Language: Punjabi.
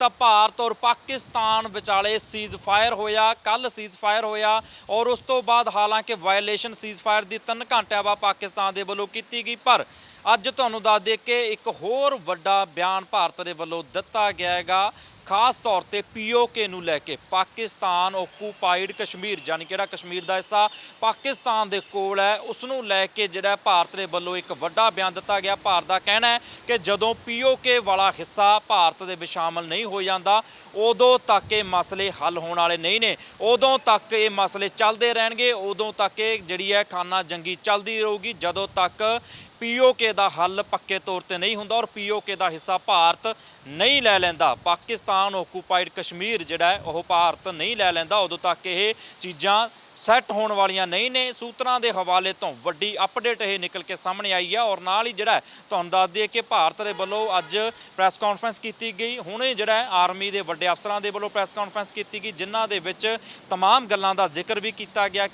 ਤਾਂ ਭਾਰਤ ਔਰ ਪਾਕਿਸਤਾਨ ਵਿਚਾਲੇ ਸੀਜ਼ ਫਾਇਰ ਹੋਇਆ ਕੱਲ ਸੀਜ਼ ਫਾਇਰ ਹੋਇਆ ਔਰ ਉਸ ਤੋਂ ਬਾਅਦ ਹਾਲਾਂਕਿ ਵਾਇਲੇਸ਼ਨ ਸੀਜ਼ ਫਾਇਰ ਦੀ 3 ਘੰਟਿਆਂ ਬਾਅਦ ਪਾਕਿਸਤਾਨ ਦੇ ਵੱਲੋਂ ਕੀਤੀ ਗਈ, ਪਰ ਅੱਜ ਤੁਹਾਨੂੰ ਦੱਸ ਦੇ ਕਿ ਇੱਕ ਹੋਰ ਵੱਡਾ ਬਿਆਨ ਭਾਰਤ ਦੇ ਵੱਲੋਂ ਦਿੱਤਾ ਗਿਆ ਹੈਗਾ ਖਾਸ ਤੌਰ ਤੇ ਪੀਓਕੇ ਨੂੰ ਲੈ ਕੇ ਪਾਕਿਸਤਾਨ ਓਕੂਪਾਈਡ ਕਸ਼ਮੀਰ ਯਾਨੀ ਕਿਹੜਾ ਕਸ਼ਮੀਰ ਦਾ ਹਿੱਸਾ ਪਾਕਿਸਤਾਨ ਦੇ ਕੋਲ ਹੈ ਉਸ ਨੂੰ ਲੈ ਕੇ ਜਿਹੜਾ ਭਾਰਤ ਦੇ ਵੱਲੋਂ ਇੱਕ ਵੱਡਾ ਬਿਆਨ ਦਿੱਤਾ ਗਿਆ। ਭਾਰਤ ਦਾ ਕਹਿਣਾ ਹੈ ਕਿ ਜਦੋਂ ਪੀਓਕੇ ਵਾਲਾ ਹਿੱਸਾ ਭਾਰਤ ਦੇ ਵਿੱਚ ਸ਼ਾਮਲ ਨਹੀਂ ਹੋ ਜਾਂਦਾ, ਉਦੋਂ ਤੱਕ ਇਹ ਮਸਲੇ ਹੱਲ ਹੋਣ ਵਾਲੇ ਨਹੀਂ ਨੇ। ਉਦੋਂ ਤੱਕ ਇਹ ਮਸਲੇ ਚੱਲਦੇ ਰਹਿਣਗੇ, ਉਦੋਂ ਤੱਕ ਇਹ ਜਿਹੜੀ ਹੈ ਖਾਨਾ ਜੰਗੀ ਚੱਲਦੀ ਰਹੂਗੀ। ਜਦੋਂ ਤੱਕ ਪੀਓਕੇ ਦਾ ਹੱਲ ਪੱਕੇ ਤੌਰ ਤੇ ਨਹੀਂ ਹੁੰਦਾ ਔਰ ਪੀਓਕੇ ਦਾ ਹਿੱਸਾ ਭਾਰਤ ਨਹੀਂ ਲੈ ਲੈਂਦਾ ਪਾਕਿਸਤਾਨ ਓਕੂਪਾਈਡ ਕਸ਼ਮੀਰ ਜਿਹੜਾ ਹੈ ਉਹ ਭਾਰਤ ਨਹੀਂ ਲੈ ਲੈਂਦਾ ਉਦੋਂ ਤੱਕ ਇਹ ਚੀਜ਼ਾਂ ਸੈੱਟ ਹੋਣ ਵਾਲੀਆਂ ਨਹੀਂ ਨੇ ਸੂਤਰਾਂ ਦੇ ਹਵਾਲੇ ਤੋਂ ਵੱਡੀ ਅਪਡੇਟ ਇਹ ਨਿਕਲ ਕੇ ਸਾਹਮਣੇ ਆਈ ਹੈ ਔਰ ਨਾਲ ਹੀ ਜਿਹੜਾ ਹੈ, ਤੁਹਾਨੂੰ ਦੱਸ ਦਈਏ ਕਿ ਭਾਰਤ ਦੇ ਵੱਲੋਂ ਅੱਜ ਪ੍ਰੈਸ ਕਾਨਫਰੰਸ ਕੀਤੀ ਗਈ ਹੁਣੇ ਜਿਹੜਾ ਹੈ, ਆਰਮੀ ਦੇ ਵੱਡੇ ਅਫਸਰਾਂ ਦੇ ਵੱਲੋਂ ਪ੍ਰੈਸ ਕਾਨਫਰੰਸ ਕੀਤੀ ਗਈ ਜਿਨ੍ਹਾਂ ਦੇ ਵਿੱਚ तमाम ਗੱਲਾਂ ਦਾ ਜ਼ਿਕਰ ਵੀ ਕੀਤਾ ਗਿਆ